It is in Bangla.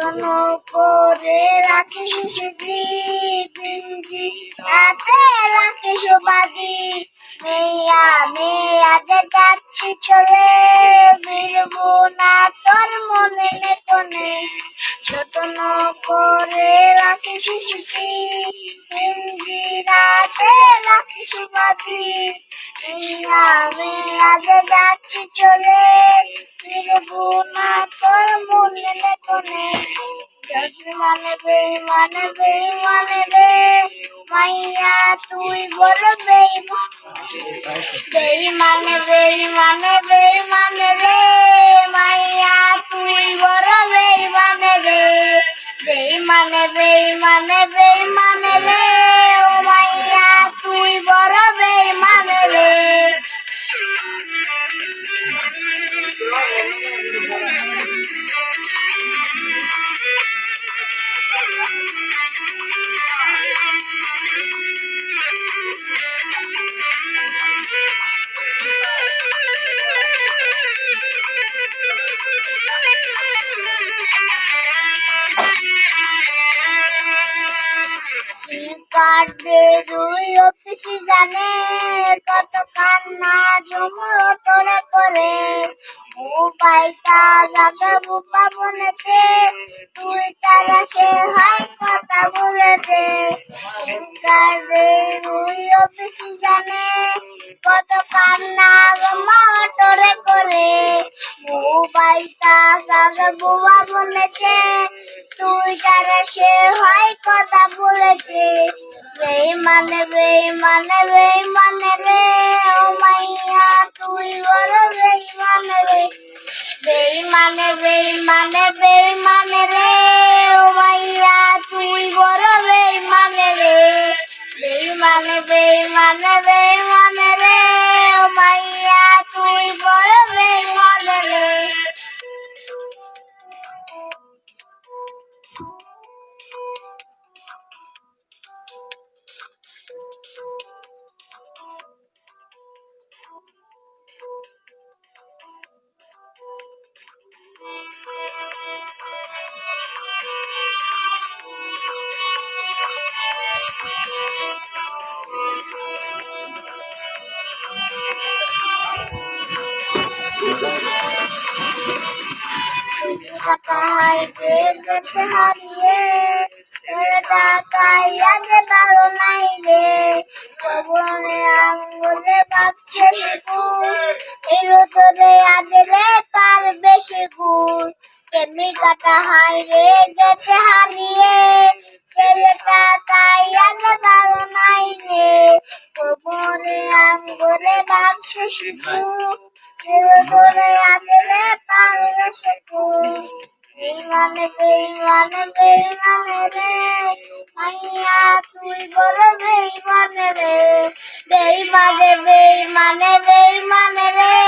যত্ন করে রাখিস পিঞ্জি রাতে রাখিস বাদি মেয়া মেয়া যে যাচ্ছি চলে বিরবো না তোর মনে নে কোনে যত্ন করে রাখিস পিঞ্জি রাতে রাখিস বাদি মেয়া মেয়া যে যাচ্ছি চলে ফিরবো না বেইমানে বেইমানে রে, মাইয়া তুই বেইমান। বেইমানে বেইমানে বেইমানে রে, মাইয়া তুই বড় বেইমানে রে। বেইমানে বেইমানে বেইমানে রে। শিকারে রুই অফিস জানে, কত কান্না ঝুমুর তোরে করে। উপায়টা জাগা বুপা বনেছে তুই তারা সে হয় কথা বলেছে। শিকারে রুই অফিস জানে, কত কান্না মোটরে করে। উপায়টা জাগা বুবা বনেছে তুই যারা সে হয় কথা বলেছে। বেইমানে বেইমানে বেইমানে রে ও মাইয়া তুই বড় বেইমানে রে বেইমানে বেইমানে বেইমানে রে ও মাইয়া তুই বড় বেইমানে রে বেইমানে বেইমানে বেইমানে রে কাটায় গেছে হারিয়ে ছেলেটা কাইয়া যে ভালো নাই রে। পবনে আঙ্গুলে ভাবছে শিকুর এলো ছেলে তোরে আজ রে পার বেশি গুণ বেইমানে বেইমানে বেইমানে রে, মাইয়া তুই বড় বেইমানে রে। বেইমানে বেইমানে বেইমানে রে